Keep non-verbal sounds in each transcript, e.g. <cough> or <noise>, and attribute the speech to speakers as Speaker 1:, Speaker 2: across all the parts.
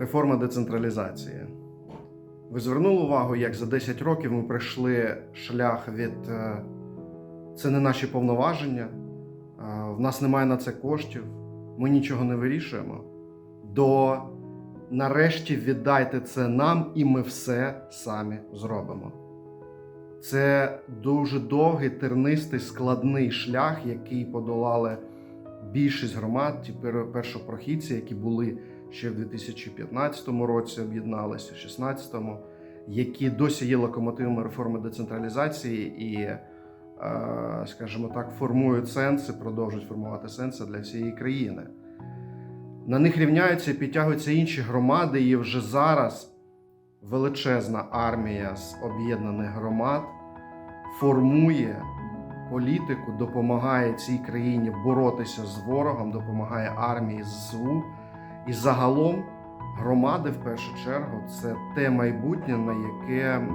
Speaker 1: Реформа децентралізації. Ви звернули увагу, як за 10 років ми пройшли шлях від е, це не наші повноваження, в нас немає на це коштів, ми нічого не вирішуємо. До нарешті віддайте це нам, і ми все самі зробимо. Це дуже довгий, тернистий, складний шлях, який подолали більшість громад, ті першопрохідці, які були ще в 2015 році, об'єдналися, в 2016, які досі є локомотивами реформи децентралізації і, е, скажімо так, формують сенси, продовжують формувати сенси для всієї країни. На них рівняються і підтягуються інші громади, і вже зараз величезна армія з об'єднаних громад формує політику, допомагає цій країні боротися з ворогом, допомагає армії ЗСУ. І загалом громади, в першу чергу, це те майбутнє, на яке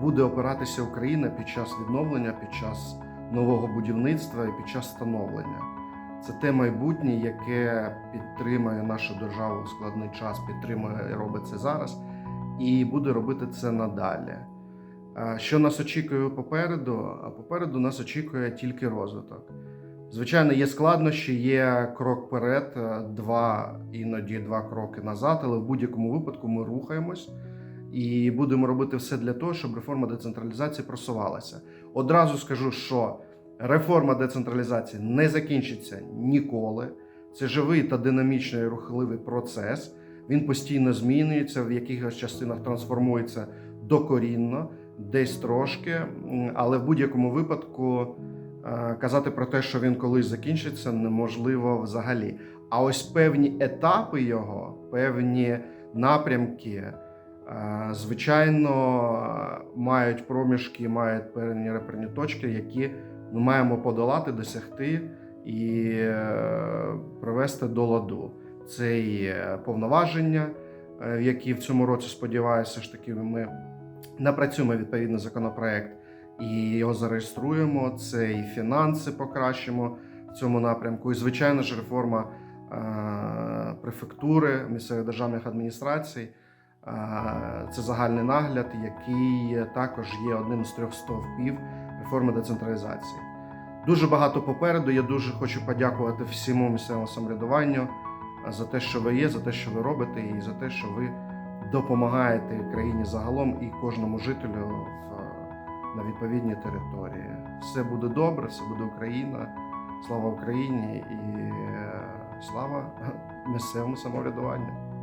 Speaker 1: буде опиратися Україна під час відновлення, під час нового будівництва і під час становлення. Це те майбутнє, яке підтримує нашу державу у складний час, підтримує і робить це зараз, і буде робити це надалі. Що нас очікує попереду? А попереду нас очікує тільки розвиток. Звичайно, є складнощі, є крок вперед, е, два іноді два кроки назад, але в будь-якому випадку ми рухаємось і будемо робити все для того, щоб реформа децентралізації просувалася. Одразу скажу, що реформа децентралізації не закінчиться ніколи. Це живий та динамічний рухливий процес. Він постійно змінюється, в якихось частинах трансформується докорінно, десь трошки, але в будь-якому випадку казати про те, що він колись закінчиться, неможливо взагалі. А ось певні етапи його, певні напрямки, е, звичайно, мають проміжки, мають певні реперні точки, які ми маємо подолати, досягти і е, привести до ладу. Це і е, повноваження, е, які в цьому році сподіваюся, ж таки ми напрацюємо відповідний законопроект і його зареєструємо. Це і фінанси покращимо в цьому напрямку. І звичайно ж, реформа е, префектури місцевих державних адміністрацій. Е, Це загальний нагляд, який також є одним з трьох стовпів реформи децентралізації. Дуже багато попереду. Я дуже хочу подякувати всьому місцевому самоврядуванню за те, що ви є, за те, що ви робите, і за те, що ви допомагаєте країні загалом і кожному жителю в, на відповідній території. Все буде добре, все буде Україна. Слава Україні і е, слава <laughs> місцевому самоврядуванню.